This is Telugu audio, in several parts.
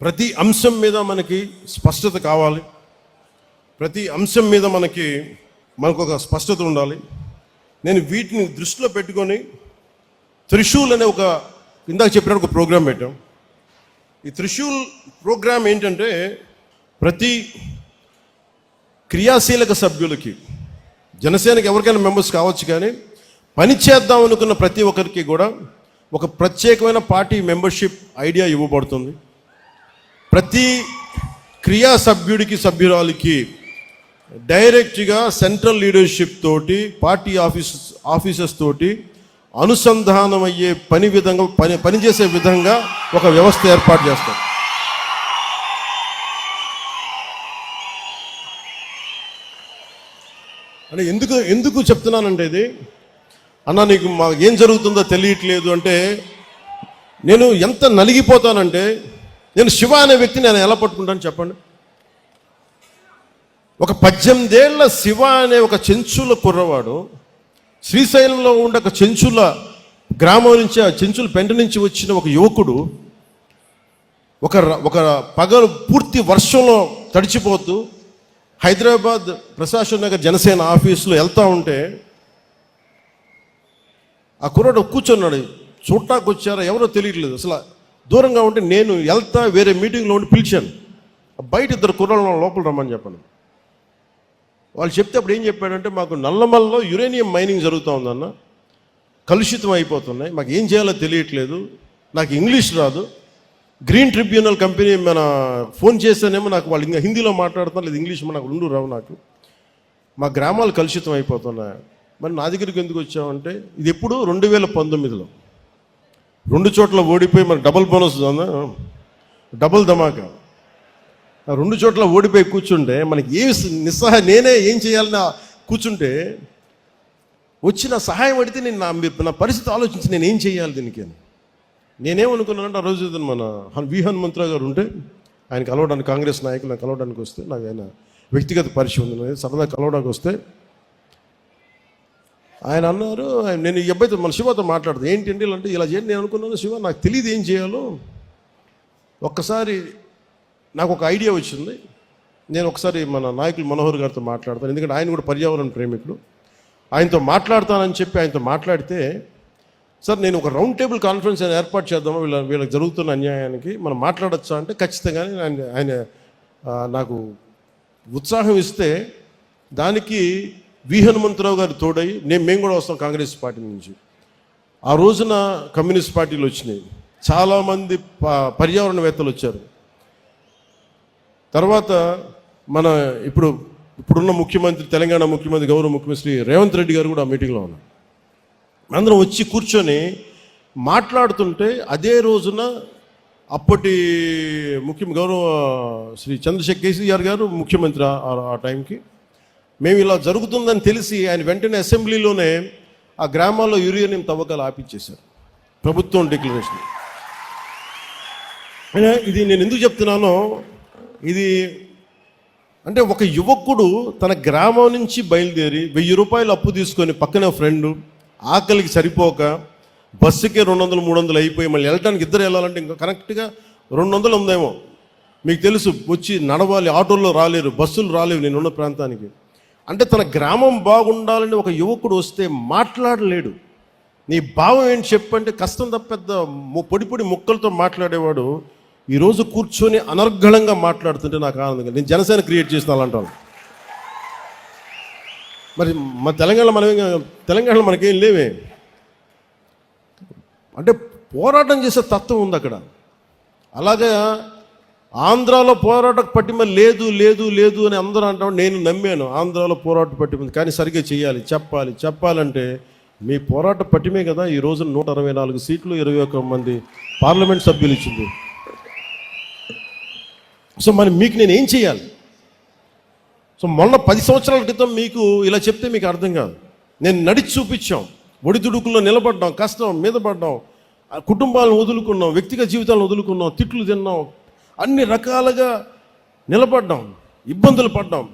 ప్రతి అంశం మీద మనకి స్పష్టత కావాలి. ప్రతి అంశం మీద మనకి మనకు ఒక స్పష్టత ఉండాలి. నేను వీటిని దృష్టిలో పెట్టుకొని త్రిశూల్ అనే ఒక ఇందాక చెప్పిన ఒక ప్రోగ్రాం పెట్టాం. ఈ త్రిశూల్ ప్రోగ్రాం ఏంటంటే ప్రతి క్రియాశీలక సభ్యులకి జనసేనకి ఎవరికైనా మెంబర్స్ కావచ్చు కానీ పని చేద్దాం అనుకున్న ప్రతి ఒక్కరికి కూడా ఒక ప్రత్యేకమైన పార్టీ మెంబర్షిప్ ఐడియా ఇవ్వబడుతుంది. ప్రతి క్రియా సభ్యుడికి సభ్యురాలికి డైరెక్ట్గా సెంట్రల్ లీడర్షిప్ తోటి పార్టీ ఆఫీస్ ఆఫీసర్స్ తోటి అనుసంధానం అయ్యే పని విధంగా పని పనిచేసే విధంగా ఒక వ్యవస్థ ఏర్పాటు చేస్తాం అంటే ఎందుకు ఎందుకు చెప్తున్నానంటే ఇది? అన్న నీకు మా ఏం జరుగుతుందో తెలియట్లేదు అంటే నేను ఎంత నలిగిపోతానంటే నేను శివ అనే వ్యక్తిని నేను ఎలా పట్టుకుంటాను చెప్పండి? ఒక పద్దెనిమిదేళ్ళ శివ అనే ఒక చెంచుల కుర్రవాడు శ్రీశైలంలో ఉండే ఒక చెంచుల గ్రామం నుంచి ఆ చెంచుల పెంట నుంచి వచ్చిన ఒక యువకుడు ఒక ఒక పగలు పూర్తి వర్షంలో తడిచిపోతూ హైదరాబాద్ ప్రశాసన నగర్ జనసేన ఆఫీసులో వెళ్తా ఉంటే ఆ కుర్రాడు కూర్చున్నాడు. చూడటానికి వచ్చారా ఎవరో తెలియట్లేదు అసలు. దూరంగా ఉంటే నేను వెళ్తా వేరే మీటింగ్లో ఉండి పిలిచాను. బయట ఇద్దరు కుర్రాళ్ళు లోపల రమ్మని చెప్పాను. వాళ్ళు చెప్తే అప్పుడు ఏం చెప్పాడంటే మాకు నల్లమల్లో యురేనియం మైనింగ్ జరుగుతూ ఉందన్న. కలుషితం అయిపోతున్నాయి. మాకు ఏం చేయాలో తెలియట్లేదు. నాకు ఇంగ్లీష్ రాదు. గ్రీన్ ట్రిబ్యునల్ కంపెనీ మన ఫోన్ చేస్తేనేమో నాకు వాళ్ళు ఇంకా హిందీలో మాట్లాడుతున్నారు లేదు ఇంగ్లీష్ నాకు రెండు రావు నాకు. మా గ్రామాలు కలుషితం అయిపోతున్నాయి. మరి నా దగ్గరికి ఎందుకు వచ్చామంటే ఇది ఎప్పుడు రెండు వేల పంతొమ్మిదిలో. రెండు చోట్ల ఓడిపోయి మరి డబుల్ బోనస్ డబుల్ ధమాకా. ఆ రెండు చోట్ల ఓడిపోయి కూర్చుంటే మనకి ఏ నిస్సహాయ నేనే ఏం చేయాలని కూర్చుంటే వచ్చిన సహాయం అడిగితే నేను నా నా పరిస్థితి ఆలోచించి నేను ఏం చేయాలి దీనికి అని. నేనేమనుకున్నానంటే ఆ రోజు మన హన్- వి హనుమంతరావు గారు ఉంటే ఆయన కలవడానికి కాంగ్రెస్ నాయకులు నాకు కలవడానికి వస్తే నాకు ఆయన వ్యక్తిగత పరిచయం ఉంది. సరదా కలవడానికి వస్తే ఆయన అన్నారు ఆయన- నేను ఈ అబ్బాయితో మన శివతో మాట్లాడుతాను ఏంటి అంటే ఇలా అంటే ఇలా చేయండి నేను అనుకున్నాను శివ నాకు తెలియదు ఏం చేయాలో. ఒక్కసారి నాకు ఒక ఐడియా వచ్చింది. నేను ఒకసారి మన నాయకులు మనోహర్ గారితో మాట్లాడతాను. ఎందుకంటే ఆయన కూడా పర్యావరణ ప్రేమికుడు. ఆయనతో మాట్లాడతానని చెప్పి ఆయనతో మాట్లాడితే సార్ నేను ఒక రౌండ్ టేబుల్ కాన్ఫరెన్స్ ఆయన ఏర్పాటు చేద్దామో? వీళ్ళ వీళ్ళకి జరుగుతున్న అన్యాయానికి మనం మాట్లాడచ్చా? అంటే ఖచ్చితంగానే ఆయన ఆయన నాకు ఉత్సాహం ఇస్తే దానికి వి హనుమంతరావు గారు తోడై నేను మేము కూడా వస్తాం కాంగ్రెస్ పార్టీ నుంచి. ఆ రోజున కమ్యూనిస్ట్ పార్టీలు వచ్చినాయి. చాలామంది ప- పర్యావరణవేత్తలు వచ్చారు. తర్వాత మన ఇప్పుడు ఇప్పుడున్న ముఖ్యమంత్రి తెలంగాణ ముఖ్యమంత్రి గౌరవ ముఖ్యమంత్రి రేవంత్ రెడ్డి గారు కూడా ఆ మీటింగ్లో ఉన్నారు. అందరం వచ్చి కూర్చొని మాట్లాడుతుంటే అదే రోజున అప్పటి ముఖ్య గౌరవ శ్రీ చంద్రశేఖర్ కేసీఆర్ గారు ముఖ్యమంత్రి ఆ- ఆ టైంకి మేము ఇలా జరుగుతుందని తెలిసి ఆయన వెంటనే అసెంబ్లీలోనే ఆ గ్రామాల్లో యురేనియం తవ్వకాలు ఆపించేశారు. ప్రభుత్వం డిక్లరేషన్. ఇది నేను ఎందుకు చెప్తున్నానో ఇది అంటే ఒక యువకుడు తన గ్రామం నుంచి బయలుదేరి వెయ్యి రూపాయలు అప్పు తీసుకొని పక్కనే ఫ్రెండ్ ఆకలికి సరిపోక బస్సుకే రెండు వందలు మూడు వందలు అయిపోయి మళ్ళీ వెళ్ళడానికి ఇద్దరు వెళ్ళాలంటే ఇంకా కరెక్ట్గా రెండు వందలు ఉందేమో. మీకు తెలుసు వచ్చి నడవాలి ఆటోల్లో రాలేరు బస్సులు రాలేవు నేనున్న ప్రాంతానికి. అంటే తన గ్రామం బాగుండాలని ఒక యువకుడు వస్తే మాట్లాడలేడు. నీ భావం ఏంటి చెప్పంటే కష్టం తప్ప పెద్ద ము- పొడి పొడి ముక్కలతో మాట్లాడేవాడు ఈరోజు కూర్చొని అనర్గళంగా మాట్లాడుతుంటే నాకు ఆనందంగా నేను జనసేన క్రియేట్ చేసిన అలాంటాను మరి మన తెలంగాణ మనం తెలంగాణలో మనకేం లేవే. అంటే పోరాటం చేసే తత్వం ఉంది అక్కడ. అలాగే ఆంధ్రాలో పోరాట పట్టిమ లేదు లేదు లేదు అని అందరూ అంటాం. నేను నమ్మాను ఆంధ్రాలో పోరాట పట్టిమ కానీ సరిగ్గా చేయాలి చెప్పాలి. చెప్పాలంటే మీ పోరాట పట్టిమే కదా ఈ రోజు నూట అరవై నాలుగు సీట్లు ఇరవై ఒక్క మంది పార్లమెంట్ సభ్యులు ఇచ్చింది. సో మరి మీకు నేను ఏం చేయాలి సో మొన్న పది సంవత్సరాల క్రితం మీకు ఇలా చెప్తే మీకు అర్థం కాదు. నేను నడిచి చూపించాం. ఒడిదుడుకుల్లో నిలబడ్డాం. కష్టం మీద పడ్డాం. కుటుంబాలను వదులుకున్నాం. వ్యక్తిగత జీవితాలను వదులుకున్నాం. తిట్లు తిన్నాం. అన్ని రకాలుగా నిలబడ్డాం ఇబ్బందులు పడ్డాం.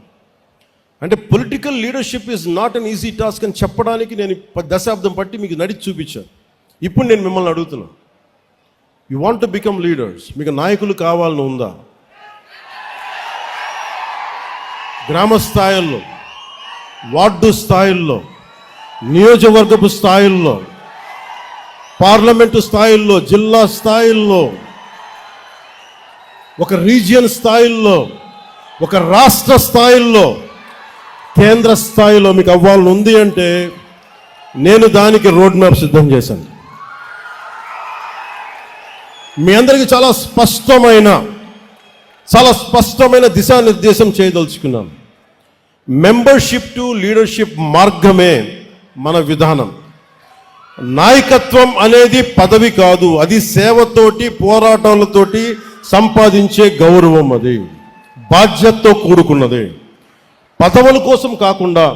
అంటే political leadership is not an easy task అని చెప్పడానికి నేను ప- దశాబ్దం పట్టి మీకు నడిచి చూపించాను. ఇప్పుడు నేను మిమ్మల్ని అడుగుతున్నాను you want to become leaders మీకు నాయకులు కావాలని ఉందా? గ్రామ స్థాయిల్లో వార్డు స్థాయిల్లో నియోజకవర్గపు స్థాయిల్లో పార్లమెంటు స్థాయిల్లో జిల్లా స్థాయిల్లో ఒక రీజియన్ స్థాయిల్లో ఒక రాష్ట్ర స్థాయిల్లో కేంద్ర స్థాయిలో మీకు అవ్వాలని ఉంది అంటే నేను దానికి రోడ్ మ్యాప్ సిద్ధం చేశాను. మీ అందరికీ చాలా స్పష్టమైన చాలా స్పష్టమైన దిశానిర్దేశం చేయదలుచుకున్నాను. మెంబర్షిప్ టు లీడర్షిప్ మార్గమే మన విధానం. నాయకత్వం అనేది పదవి కాదు అది సేవతోటి పోరాటాలతోటి సంపాదించే గౌరవం అది. బాధ్యతతో కూడుకున్నది. పదవుల కోసం కాకుండా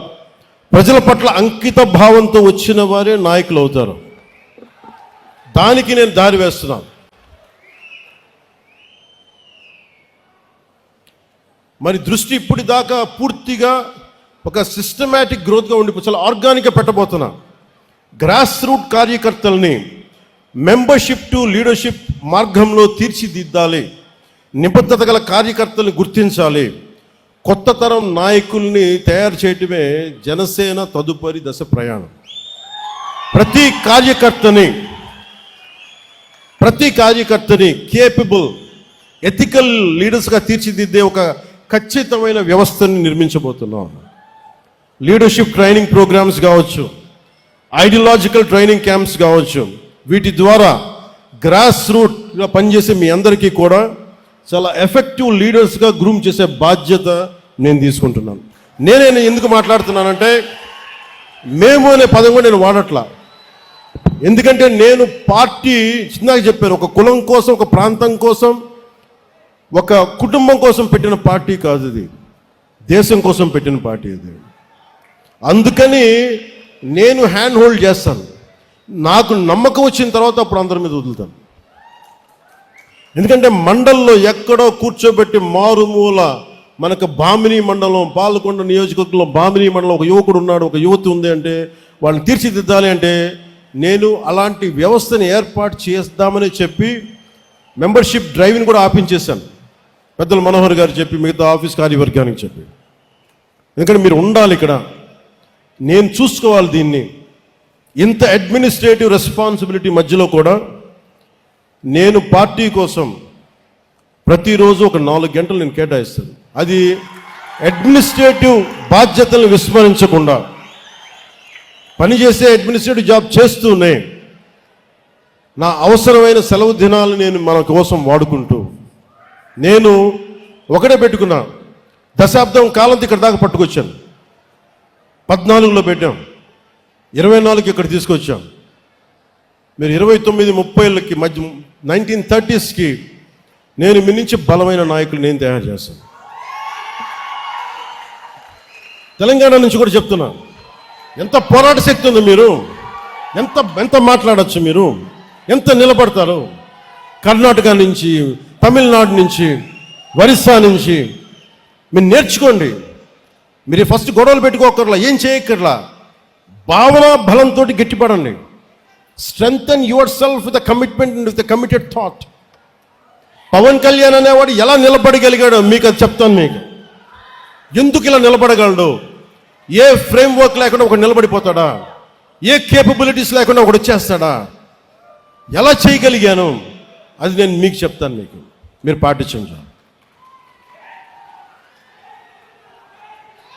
ప్రజల పట్ల అంకిత భావంతో వచ్చిన వారే నాయకులు అవుతారు. దానికి నేను దారి వేస్తున్నాను మరి దృష్టి ఇప్పటిదాకా పూర్తిగా ఒక సిస్టమేటిక్ గ్రోత్గా ఉండిపో చాలా ఆర్గానిక్గా పెట్టబోతున్నా. గ్రాస్ రూట్ కార్యకర్తల్ని మెంబర్షిప్ టు లీడర్షిప్ మార్గంలో తీర్చిదిద్దాలి. నిబద్ధత గల కార్యకర్తలు గుర్తించాలి. కొత్త తరం నాయకుల్ని తయారు చేయటమే జనసేన తదుపరి దశ ప్రయాణం. ప్రతి కార్యకర్తని ప్రతి కార్యకర్తని కేపబుల్ ఎథికల్ లీడర్స్గా తీర్చిదిద్దే ఒక ఖచ్చితమైన వ్యవస్థని నిర్మించబోతున్నాం. లీడర్షిప్ ట్రైనింగ్ ప్రోగ్రామ్స్ కావచ్చు ఐడియాలజికల్ ట్రైనింగ్ క్యాంప్స్ కావచ్చు వీటి ద్వారా గ్రాస్ రూట్గా పనిచేసే మీ అందరికీ కూడా చాలా ఎఫెక్టివ్ లీడర్స్గా గ్రూమ్ చేసే బాధ్యత నేను తీసుకుంటున్నాను. నేనే ఎందుకు మాట్లాడుతున్నానంటే మేము అనే పదం కూడా నేను వాడట్లా. ఎందుకంటే నేను పార్టీ చిన్నగా చెప్పాను ఒక కులం కోసం ఒక ప్రాంతం కోసం ఒక కుటుంబం కోసం పెట్టిన పార్టీ కాదు ఇది. దేశం కోసం పెట్టిన పార్టీ ఇది. అందుకని నేను హ్యాండ్ హోల్డ్ చేస్తాను. నాకు నమ్మకం వచ్చిన తర్వాత అప్పుడు అందరి మీద వదులుతాను. ఎందుకంటే మండల్లో ఎక్కడో కూర్చోబెట్టి మారుమూల మనకు బామిని మండలం పాలకొండ నియోజకవర్గంలో బామిని మండలం ఒక యువకుడు ఉన్నాడు ఒక యువతి ఉంది అంటే వాళ్ళని తీర్చిదిద్దాలి అంటే నేను అలాంటి వ్యవస్థని ఏర్పాటు చేద్దామని చెప్పి మెంబర్షిప్ డ్రైవ్ని కూడా ఆపించేశాను. పెద్దలు మనోహర్ గారు చెప్పి మిగతా ఆఫీస్ కార్యవర్గానికి చెప్పి. ఎందుకంటే మీరు ఉండాలి ఇక్కడ. నేను చూసుకోవాలి దీన్ని. ఇంత అడ్మినిస్ట్రేటివ్ రెస్పాన్సిబిలిటీ మధ్యలో కూడా నేను పార్టీ కోసం ప్రతిరోజు ఒక నాలుగు గంటలు నేను కేటాయిస్తాను. అది అడ్మినిస్ట్రేటివ్ బాధ్యతలను విస్మరించకుండా పనిచేసే అడ్మినిస్ట్రేటివ్ జాబ్ చేస్తూనే నా అవసరమైన సెలవు దినాలు నేను మన కోసం వాడుకుంటూ నేను ఒకటే పెట్టుకున్నా దశాబ్దం కాలం ఇక్కడ దాకా పట్టుకొచ్చాను. పద్నాలుగులో పెట్టాం. ఇరవై నాలుగు ఇక్కడ తీసుకొచ్చాం. మీరు ఇరవై తొమ్మిది ముప్పైలకి మధ్య నైన్టీన్ థర్టీస్కి నేను మీ నుంచి బలమైన నాయకులు నేను తయారు చేస్తాను తెలంగాణ నుంచి కూడా చెప్తున్నా ఎంత పోరాట శక్తి ఉంది మీరు? ఎంత ఎంత మాట్లాడచ్చు మీరు? ఎంత నిలబడతారు? కర్ణాటక నుంచి తమిళనాడు నుంచి ఒరిస్సా నుంచి మీరు నేర్చుకోండి. మీరు ఫస్ట్ గొడవలు పెట్టుకోకర్లా ఏం చేయక్కర్లా? భావన బలంతో గట్టిపడండి. Strengthen yourself with commitment with committed thought Pawan Kalyan అనేవాడు ఎలా నిలబడగలిగాడో మీకు అది చెప్తాను మీకు. ఎందుకు ఇలా నిలబడగలడు? ఏ ఫ్రేమ్ వర్క్ లేకుండా ఒకడు నిలబడిపోతాడా? ఏ కేపబిలిటీస్ లేకుండా ఒకడు వచ్చేస్తాడా? ఎలా చేయగలిగాను? అది నేను మీకు చెప్తాను మీకు. మీరు పాటించండి.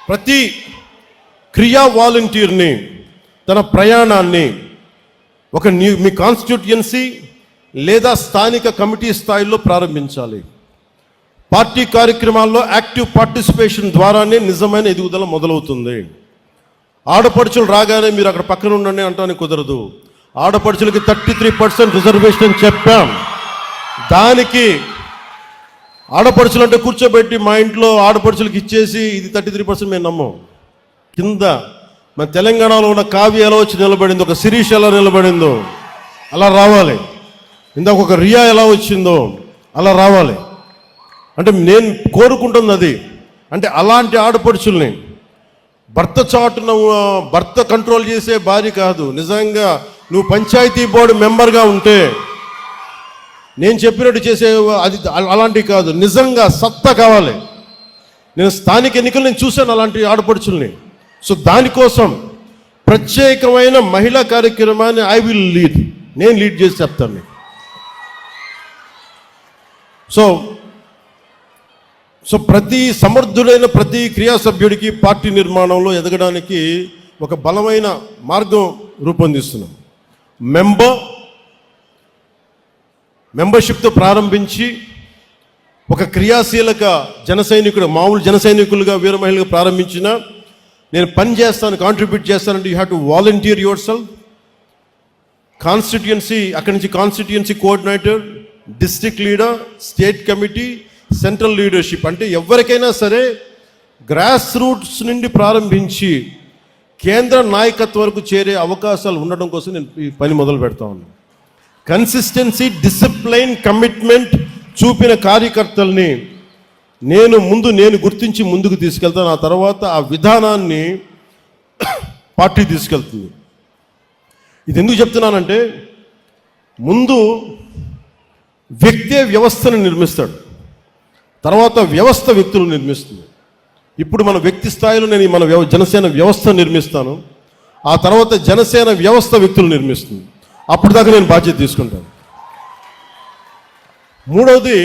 ప్రతి క్రియా వాలంటీర్ని తన ప్రయాణాన్ని ఒక న్యూ మీ కాన్స్టిట్యూయన్సీ లేదా స్థానిక కమిటీ స్థాయిలో ప్రారంభించాలి. పార్టీ కార్యక్రమాల్లో యాక్టివ్ పార్టిసిపేషన్ ద్వారానే నిజమైన ఎదుగుదల మొదలవుతుంది. ఆడపడుచులు రాగానే మీరు అక్కడ పక్కన ఉండండి అంటానికి కుదరదు. ఆడపడుచులకి థర్టీ త్రీ పర్సెంట్ రిజర్వేషన్ అని చెప్పాం. దానికి ఆడపడుచులు అంటే కూర్చోబెట్టి మా ఇంట్లో ఆడపడుచులకి ఇచ్చేసి ఇది థర్టీ త్రీ పర్సెంట్ మేము నమ్మం. కింద మన తెలంగాణలో ఉన్న కావ్య ఎలా వచ్చి నిలబడిందో ఒక శిరీష్ ఎలా నిలబడిందో అలా రావాలి. ఇందాక ఒక రియా ఎలా వచ్చిందో అలా రావాలి. అంటే నేను కోరుకుంటుంది అది. అంటే అలాంటి ఆడపడుచుల్ని భర్త చాటున భర్త కంట్రోల్ చేసే భార్య కాదు. నిజంగా నువ్వు పంచాయతీ బోర్డు మెంబర్గా ఉంటే నేను చెప్పినట్టు చేసే అది అలాంటివి కాదు. నిజంగా సత్తా కావాలి. నేను స్థానిక ఎన్నికలు నేను చూశాను అలాంటి ఆడపడుచుల్ని. సో దానికోసం ప్రత్యేకమైన మహిళా కార్యక్రమాన్ని ఐ విల్ లీడ్ నేను లీడ్ చేసి చెప్తాను మీకు. సో సో ప్రతి సమర్థుడైన ప్రతి క్రియా సభ్యుడికి పార్టీ నిర్మాణంలో ఎదగడానికి ఒక బలమైన మార్గం రూపొందిస్తున్నాం. మెంబర్ మెంబర్షిప్తో ప్రారంభించి ఒక క్రియాశీలక జన సైనికుడు మామూలు జన సైనికులుగా వీర మహిళగా ప్రారంభించిన నేను పని చేస్తాను కాంట్రిబ్యూట్ చేస్తానంటే you have to volunteer yourself constituency అక్కడి నుంచి constituency coordinator district leader state committee central leadership అంటే ఎవరికైనా సరే గ్రాస్ రూట్స్ నుండి ప్రారంభించి కేంద్ర నాయకత్వం వరకు చేరే అవకాశాలు ఉండడం కోసం నేను ఈ పని మొదలు పెడతా ఉన్నాను కన్సిస్టెన్సీ డిసిప్లైన్ కమిట్మెంట్ చూపిన కార్యకర్తల్ని నేను ముందు నేను గుర్తించి ముందుకు తీసుకెళ్తాను ఆ తర్వాత ఆ విధానాన్ని పార్టీ తీసుకెళ్తుంది. ఇది ఎందుకు చెప్తున్నానంటే ముందు వ్యక్తే వ్యవస్థను నిర్మిస్తాడు తర్వాత వ్యవస్థ వ్యక్తులు నిర్మిస్తుంది. ఇప్పుడు మన వ్యక్తి స్థాయిలో నేను మన వ్యవ జనసేన వ్యవస్థ నిర్మిస్తాను ఆ తర్వాత జనసేన వ్యవస్థ వ్యక్తులు నిర్మిస్తుంది. అప్పుడు దాకా నేను బాధ్యత తీసుకుంటాను. మూడవది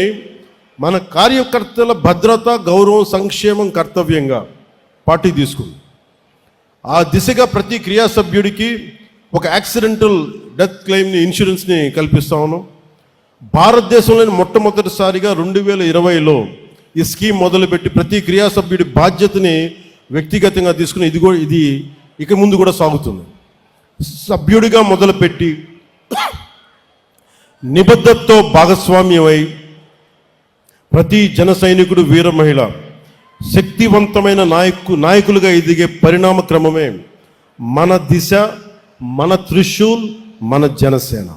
మన కార్యకర్తల భద్రత గౌరవం సంక్షేమం కర్తవ్యంగా పార్టీ తీసుకుంది. ఆ దిశగా ప్రతి క్రియా సభ్యుడికి ఒక యాక్సిడెంటల్ డెత్ క్లెయిమ్ని ఇన్సూరెన్స్ని కల్పిస్తా ఉన్నాం. భారతదేశంలోని మొట్టమొదటిసారిగా రెండు వేల ఇరవైలో ఈ స్కీమ్ మొదలుపెట్టి ప్రతి క్రియా సభ్యుడి బాధ్యతని వ్యక్తిగతంగా తీసుకుని ఇది కూడా ఇది ఇక ముందు కూడా సాగుతుంది. సభ్యుడిగా మొదలుపెట్టి నిబద్ధతతో భాగస్వామ్యమై ప్రతి జన సైనికుడు వీర మహిళ శక్తివంతమైన నాయకు నాయకులుగా ఎదిగే పరిణామ క్రమమే మన దిశ మన త్రిశూల్ మన జనసేన.